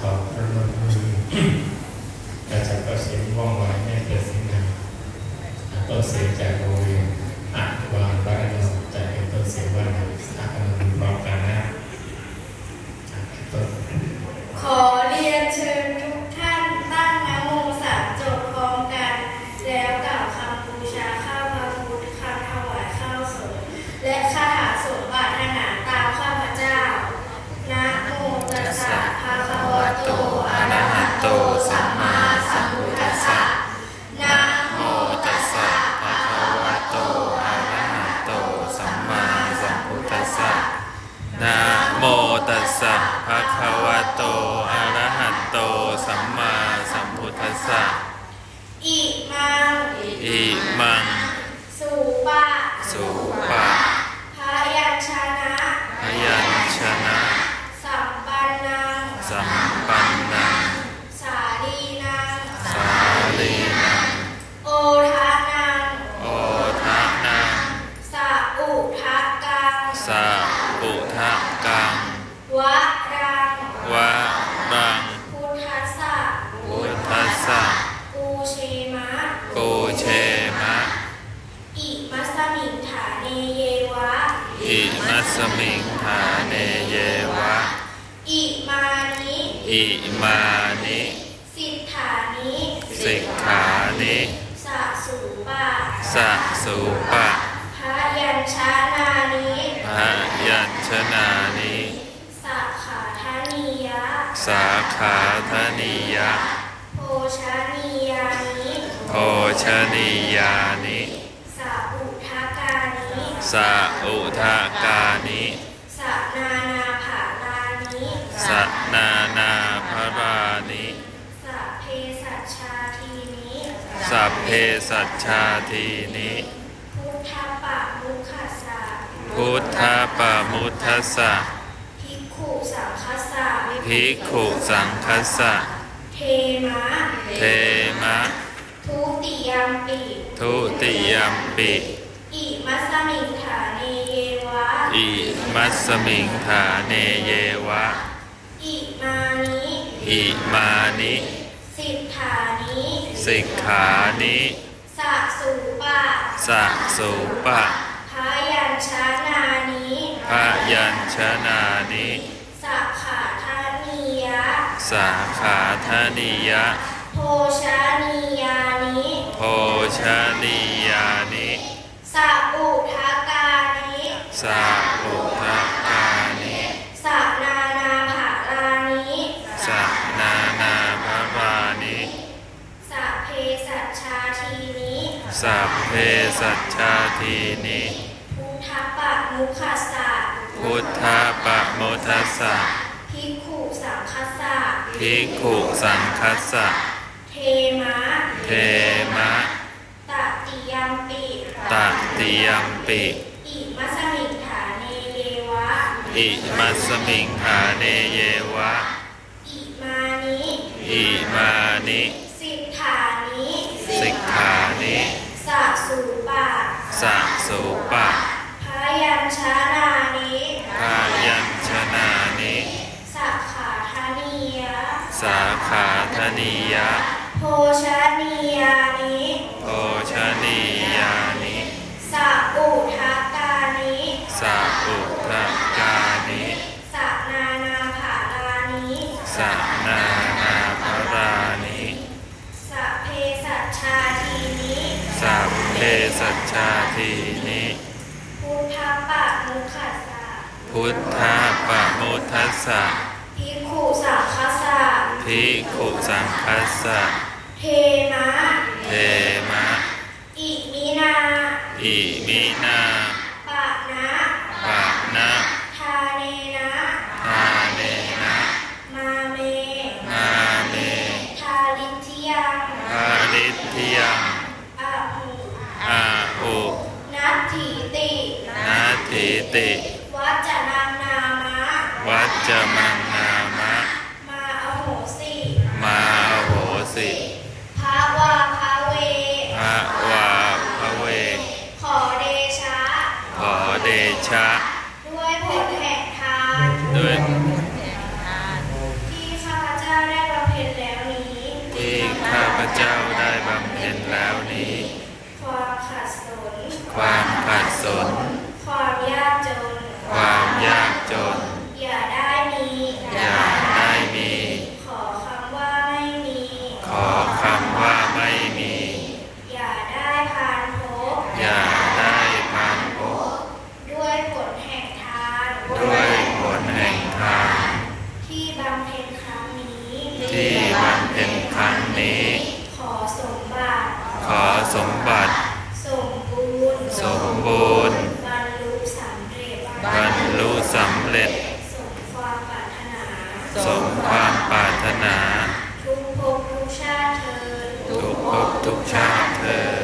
ขอพระนมมือแต่จากก็เสียงว่องไวแม่เกิดสิ่งนั้นต้นเสียงจากโรงเรียนอัดวางบ้านเราจะเป็นต้นเสียงว่าเราอาคารพร้อมกันนะขอเรียนเชิญทุกท่านตั้งนะโมสามจบพร้อมกัน แล้วกล่าวคำบูชาข้าวพระพุทธคำถวายข้าวสงและคาถาสงฆ์ปรารถนาตามข้าพเจ้านะโมตัสสะภะคะวะโตอะระหะ โตสัมมาสัมพุทธัสสะนะโมตัสสะภะคะวะโตอะระหะโตสัมมาสัมพุทธัสสะนะโมตัสสะภะคะวะโตอะระหะโตสัมมาสัมพุทธัสสะอิมังอิมัง อิมัสมิงฐาเนเยวะ อิมานิอิมานิสิทธานิสิกขานิสะสุปะสะสุปะพยัญชนะนิพยัญชนะนิสะขาธานิยะสาขาธนิยะโภชานิยานิโภชนียานิสะอุทากานิ สะอุทากานิสะนานาภาลานิสะนานาพรานิสะเพสัชชาทีนิสัพเพสัชชาทีนิพุทธปะมุขสสะพุทธปะมุทัสสะภิกขุสังคัสสะภิกขุสังคัสสะเทมะเทมะทุติยัมปิทุติยัมปิอิ มัสมิงฐาเนเยวะ อิมัสมิงฐาเนเยวะ อิมานิอิมานิ สิทธานิสิกขานิสะสุปะสะสุปะพยัญชนะนิพยัญชนานิสะขาธานิยะสาขาธนิยะโภชานิยานิโภชนียานิ สะอุทากานิสาอุทกานิสะนานาภาลานิสะนานาภรานิสะเพสัชชาทีนิสัพเพสัชชาทีนิพุทธปะมุขัสสะพุทธปะโมทัสสะภิกขุสังคัสสะภิกขุสังคัสสะเทมะเทมะตติยัมปิ ตติยัมปิอิมัสมิงฐาเนเยวะ อิมัสมิงหาเนเยวะ อิมานิอิมานิสิทธานิสิกขานิสะสุปะสะสุปะพยัญชนะ เพสัชชาทีนิพุทธปะมุขัสสะพุทธปะโมทัสสะภิกขุสังคัสสะภิกขุสังคัสสะเทมะเทมะอิมินาอิมินา ปะนะ ปะนะ ทาเนนะ ทาเนนะ มาเม นาเม ทาลิทิยัง ภาริทยัง อะหุ อาอุ นัตถิติ นาทิติวัจนังนามะ วัจจมังนามะ มาอโหสิมาโหสิภาวาภาเวพระวาพระเว ขอเดชะ ขอเดชะ ด้วยผลแห่งทาน ด้วยที่ข้าพเจ้าเจ้าได้บำเพ็ญแล้วนี้ ความขัดสน ความขัดสน ขอสมบัติสมบูรณ์บรรลุสำเร็จบรรลุสำเร็จ สมความปรารนาสมความปรารถนา ทุกภพทุกชาติเธอ ทุกภพทุกชาติเธอ